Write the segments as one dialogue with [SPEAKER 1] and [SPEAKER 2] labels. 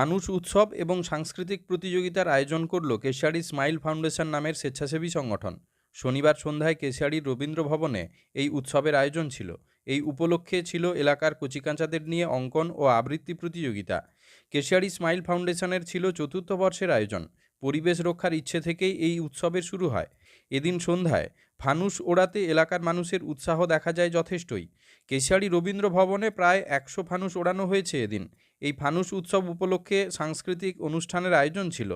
[SPEAKER 1] ফানুস উৎসব এবং সাংস্কৃতিক প্রতিযোগিতার আয়োজন করল কেশিয়াড়ি স্মাইল ফাউন্ডেশন নামের স্বেচ্ছাসেবী সংগঠন। শনিবার সন্ধ্যায় কেশিয়াড়ির রবীন্দ্র ভবনে এই উৎসবের আয়োজন ছিল। এই উপলক্ষে ছিল এলাকার কচিকাঁচাদের নিয়ে অঙ্কন ও আবৃত্তি প্রতিযোগিতা। কেশিয়াড়ি স্মাইল ফাউন্ডেশনের ছিল চতুর্থ বর্ষের আয়োজন। পরিবেশ রক্ষার ইচ্ছে থেকেই এই উৎসবের শুরু হয়। এদিন সন্ধ্যায় ফানুস ওড়াতে এলাকার মানুষের উৎসাহ দেখা যায় যথেষ্টই। কেশিয়াড়ি রবীন্দ্র ভবনে প্রায় একশো ফানুস ওড়ানো হয়েছে এদিন। এই ফানুস উৎসব উপলক্ষে সাংস্কৃতিক অনুষ্ঠানের আয়োজন ছিল।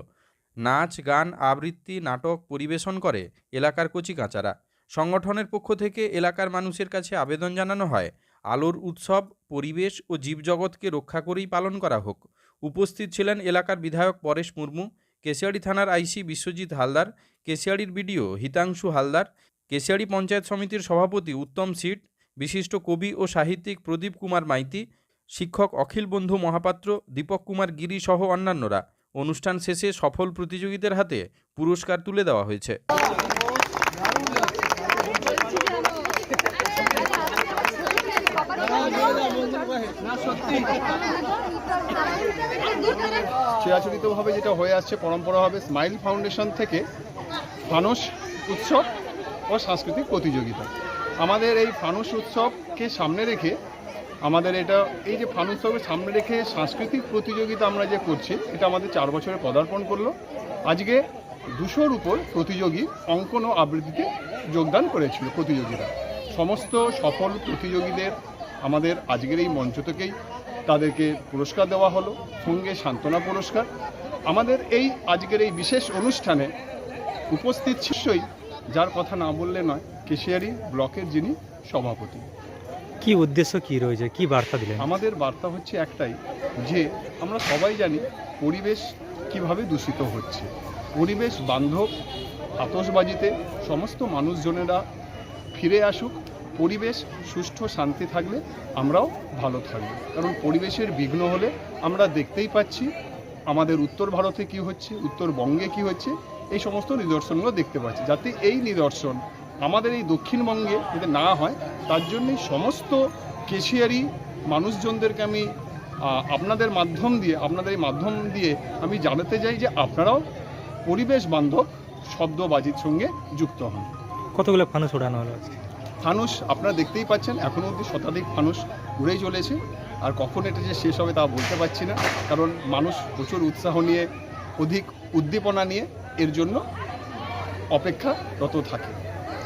[SPEAKER 1] নাচ, গান, আবৃত্তি, নাটক পরিবেশন করে এলাকার কচিকাঁচারা। সংগঠনের পক্ষ থেকে এলাকার মানুষের কাছে আবেদন জানানো হয়, আলোর উৎসব, পরিবেশ ও জীবজগৎকে রক্ষা করেই পালন করা হোক। উপস্থিত ছিলেন এলাকার বিধায়ক পরেশ মুর্মু কেশিয়াড়ি থানার আইসি বিশ্বজিৎ হালদার কেশিয়াড়ির বিডিও হিতাংশু হালদার কেশিয়াড়ি পঞ্চায়েত সমিতির সভাপতি উত্তম সিট, বিশিষ্ট কবি ও সাহিত্যিক প্রদীপ কুমার মাইতি, শিক্ষক অখিল বন্ধু মহাপাত্র, দীপক কুমার গিরি সহ অন্যান্যরা। অনুষ্ঠান শেষে সফল প্রতিযোগীদের হাতে পুরস্কার তুলে দেওয়া হয়েছে।
[SPEAKER 2] চিরাচরিতভাবে যেটা হয়ে আসছে পরম্পরাভাবে, স্মাইল ফাউন্ডেশন থেকে মানুষ উৎসব ও সাংস্কৃতিক প্রতিযোগিতা। আমাদের এই ফানুস উৎসবকে সামনে রেখে, আমাদের এটা, এই যে ফানুস উৎসবের সামনে রেখে সাংস্কৃতিক প্রতিযোগিতা আমরা যে করছি, এটা আমাদের চার বছরে পদার্পণ করল। আজকে দুশোর উপর প্রতিযোগী অঙ্কন ও আবৃত্তিতে যোগদান করেছিল প্রতিযোগীরা। সমস্ত সফল প্রতিযোগীদের আমাদের আজকের এই মঞ্চ থেকেই তাদেরকে পুরস্কার দেওয়া হলো, সঙ্গে সান্ত্বনা পুরস্কার। আমাদের এই আজকের এই বিশেষ অনুষ্ঠানে উপস্থিত শিষ্যই যার কথা না বললে নয় কেশিয়ারি ব্লকের যিনি সভাপতি।
[SPEAKER 3] কি উদ্দেশ্য কি রয়েছে কি বার্তা দিলেন?
[SPEAKER 2] আমাদের বার্তা হচ্ছে একটাই যে আমরা সবাই জানি পরিবেশ কীভাবে দূষিত হচ্ছে। পরিবেশ বান্ধব আতসবাজিতে সমস্ত মানুষজনেরা ফিরে আসুক। পরিবেশ সুষ্ঠু শান্তি থাকলে আমরাও ভালো থাকব। কারণ পরিবেশের বিঘ্ন হলে আমরা দেখতেই পাচ্ছি আমাদের উত্তর ভারতে কি হচ্ছে উত্তরবঙ্গে কি হচ্ছে এই সমস্ত নিদর্শনগুলো দেখতে পাচ্ছি যাতে এই নিদর্শন আমাদের এই দক্ষিণবঙ্গে যাতে না হয় তার জন্যই সমস্ত কেশিয়ারি মানুষজনদেরকে আমি আপনাদের মাধ্যম দিয়ে আপনাদের এই মাধ্যম দিয়ে আমি জানাতে চাই যে আপনারাও পরিবেশ বান্ধব শব্দবাজির সঙ্গে যুক্ত হন।
[SPEAKER 3] কতগুলো ফানুস ওড়ানো হলো
[SPEAKER 2] ফানুস আপনারা দেখতেই পাচ্ছেন এখনও অবধি শতাধিক ফানুস উড়েই চলেছে আর কখন এটা যে শেষ হবে তা বলতে পারছি না কারণ মানুষ প্রচুর উৎসাহ নিয়ে অধিক উদ্দীপনা নিয়ে এর জন্য অপেক্ষারত থাকে।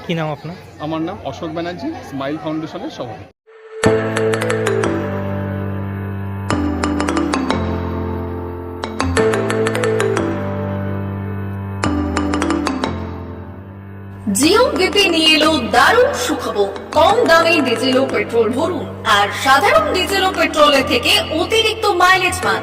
[SPEAKER 3] কি নাম আপনার?
[SPEAKER 2] আমার নাম অশোক ব্যানার্জি স্মাইল ফাউন্ডেশনের সভাপতি।
[SPEAKER 4] জিও নিয়ে এলো দারুণ সুখবর। কম দামে ডিজেল ও পেট্রোল ভরুন। আর সাধারণ ডিজেল ও পেট্রোলের থেকে অতিরিক্ত মাইলেজ পান।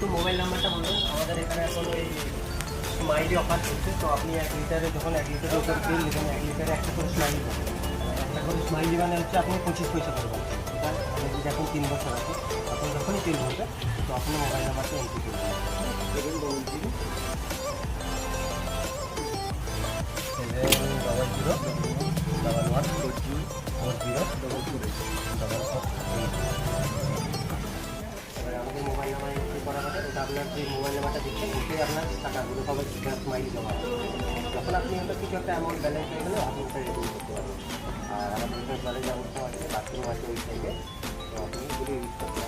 [SPEAKER 5] একটু মোবাইল নাম্বারটা বলুন আমাদের এখানে এখন ওই স্মাইলি অফার চলছে তো আপনি এক লিটারে যখন এক লিটারের উপর তেল নেবেন এক লিটারে একটা করে স্মাইলি পাবেন একটা করে স্মাইলি মানে হচ্ছে আপনি পঁচিশ পয়সা করবেন এটা আপনি যদি এখন তিন বছর আছে আপনি যখনই তেল ভরবেন তো আপনি মোবাইল নাম্বারটা এন্ট্রি করবেন seven double zero seven double zero double one four zero four zero double two double four আমাদের মোবাইল নাম্বার করা হবে ওটা আপনার যে মোবাইল নাম্বারটা দিচ্ছেন, ওতে আপনার টাকাগুলো সবাই মাইল জমা হবে। যখন আপনি ওটা কিছু একটা অ্যামাউন্ট ব্যালেন্স হয়ে গেলে, আপনি ওটা রিটার্ন করতে পারবেন। আর আমাদের ব্যালেন্স ব্যবস্থা আছে বাথরুম আছে ওই সাইডে তো আপনি করতে